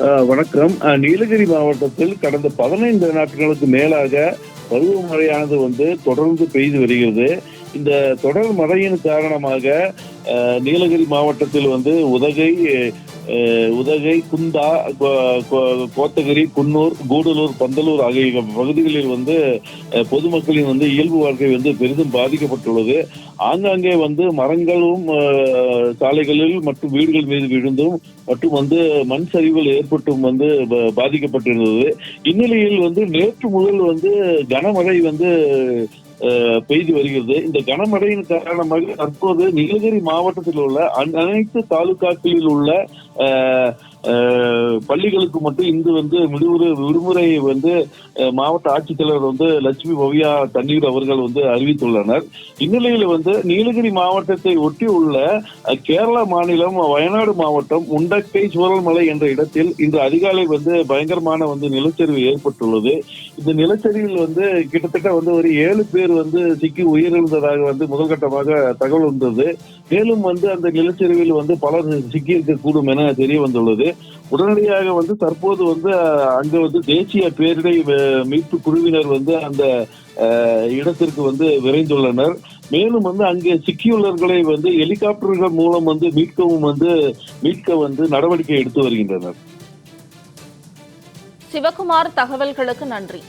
வணக்கம். நீலகிரி மாவட்டத்தில் கடந்த பதினைந்து நாட்களுக்கு மேலாக பருவமழையானது வந்து தொடர்ந்து பெய்து வருகிறது. இந்த தொடர் மழையின் காரணமாக அஹ், நீலகிரி மாவட்டத்தில் வந்து உதகை உதகை குந்தா கோ- கோ- கோத்தகிரி குன்னூர் கூடலூர் பந்தலூர் ஆகிய பகுதிகளில் வந்து பொதுமக்களின் வந்து இயல்பு வாழ்க்கை வந்து பெரிதும் பாதிக்கப்பட்டுள்ளது. ஆங்காங்கே வந்து மரங்களும் சாலைகளில் மற்றும் வீடுகள் மீது விழுந்தும் மற்றும் வந்து மண் சரிவுகள் ஏற்பட்டும் வந்து பாதிக்கப்பட்டிருந்தது. இந்நிலையில் வந்து நேற்று முதல் வந்து கனமழை வந்து பெய்து வருகிறது. இந்த கனமழையின் காரணமாக தற்போது நீலகிரி மாவட்டத்தில் உள்ள அனைத்து தாலுகாக்களில் உள்ள பள்ளிகளுக்கு மட்டும் இந்து வந்து விடுமுறை விடுமுறை வந்து மாவட்ட ஆட்சித்தலைவர் வந்து லட்சுமி பவ்யா தண்ணீர் அவர்கள் வந்து அறிவித்துள்ளனர். இந்நிலையில் வந்து நீலகிரி மாவட்டத்தை ஒட்டி உள்ள கேரள கேரளா மாநிலம் வயநாடு மாவட்டம் உண்டக்கை சூரல்மலை என்ற இடத்தில் இன்று அதிகாலை வந்து பயங்கரமான வந்து நிலச்சரிவு ஏற்பட்டுள்ளது. இந்த நிலச்சரிவில் வந்து கிட்டத்தட்ட வந்து ஒரு ஏழு பேர் வந்து சிக்கி உயிரிழந்ததாக வந்து முதல்கட்டமாக தகவல் வந்தது. மேலும் வந்து அந்த நிலச்சரிவில் வந்து பலர் சிக்கி இருக்கக்கூடும் என தெரிய வந்துள்ளது. உடனடியாக வந்து தற்போது வந்து அங்கு வந்து தேசிய பேரிடை மீட்பு குழுவினர் வந்து அந்த அஹ், இடத்திற்கு வந்து விரைந்துள்ளனர். மேலும் வந்து அங்கே சிக்கியுள்ளவர்களை வந்து ஹெலிகாப்டர்கள் மூலம் வந்து மீட்கவும் வந்து மீட்க வந்து நடவடிக்கை எடுத்து வருகின்றனர். சிவகுமார் தகவல்களுக்கு நன்றி.